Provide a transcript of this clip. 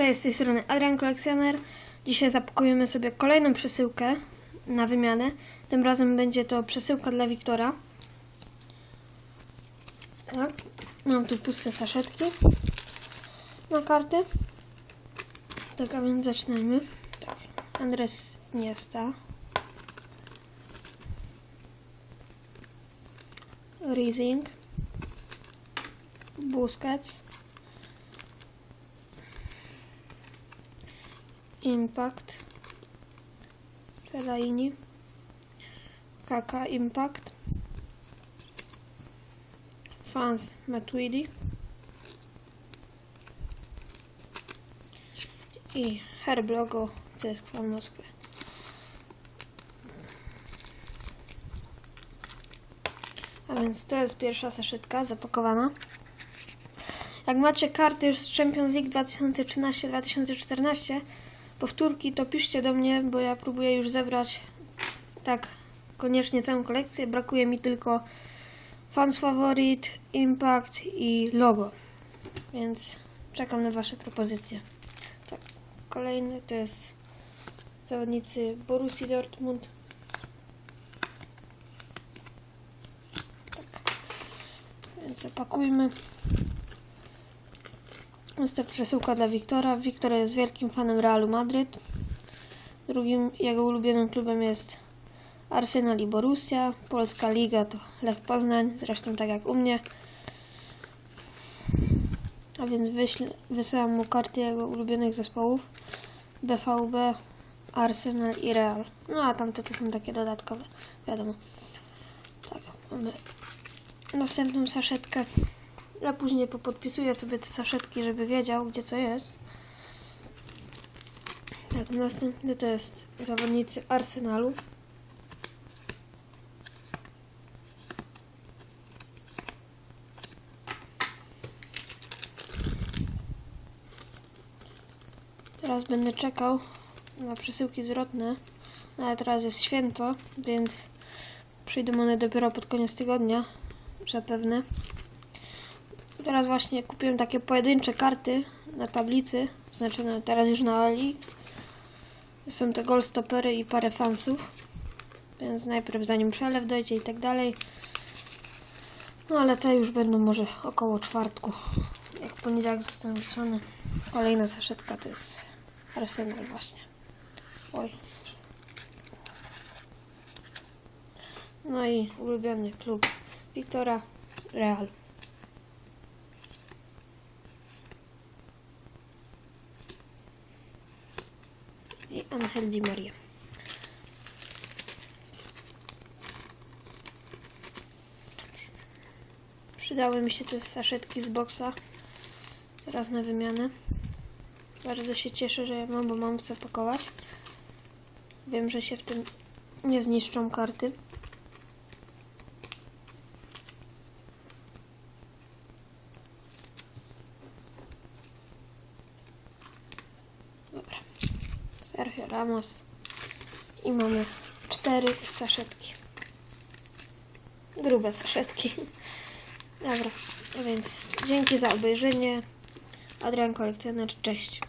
Cześć, z tej strony Adrian Kolekcjoner. Dzisiaj zapakujemy sobie kolejną przesyłkę na wymianę. Tym razem będzie to przesyłka dla Wiktora. Tak. Mam tu puste saszetki na karty. Tak, a więc zaczynajmy. Tak. Andres Niesta. Rising. Busquets. Impact. Fellaini. Kaka Impact. Fans Matuidi. I herb logo CSKA Moskwy. A więc to jest pierwsza saszetka zapakowana. Jak macie karty już z Champions League 2013-2014, powtórki, to piszcie do mnie, bo ja próbuję już zebrać tak koniecznie całą kolekcję. Brakuje mi tylko Fans Favorite, Impact i logo. Więc czekam na Wasze propozycje. Tak, kolejny to jest zawodnicy Borussii Dortmund. Tak. Więc zapakujmy. Jest to przesyłka dla Wiktora. Wiktor jest wielkim fanem Realu Madryt. Drugim jego ulubionym klubem jest Arsenal i Borussia. Polska Liga to Lech Poznań, zresztą tak jak u mnie. A więc wysyłam mu karty jego ulubionych zespołów. BVB, Arsenal i Real. No a tamte to są takie dodatkowe, wiadomo. Tak, mamy następną saszetkę. Ja później popodpisuję sobie te saszetki, żeby wiedział, gdzie co jest. Tak, następny to jest zawodnicy Arsenalu. Teraz będę czekał na przesyłki zwrotne, No, ale teraz jest święto, więc przyjdą one dopiero pod koniec tygodnia, zapewne. Teraz właśnie kupiłem takie pojedyncze karty na tablicy, znaczone teraz już na OLX. Są to goldstopery i parę fansów. Więc najpierw zanim przelew dojdzie i tak dalej. No ale te już będą może około czwartku. Jak poniedziałek zostaną wysłane. Kolejna saszetka to jest Arsenal właśnie. Oj. No i ulubiony klub Wiktora Real. i Angel Di Maria. Przydały mi się te saszetki z boksa. Teraz na wymianę. Bardzo się cieszę, że mam, bo mam co pakować. Wiem, że się w tym nie zniszczą karty. Dobra. Sergio Ramos. I mamy cztery saszetki. Grube saszetki. Dobra, więc dzięki za obejrzenie. Adrian Kolekcjoner, cześć.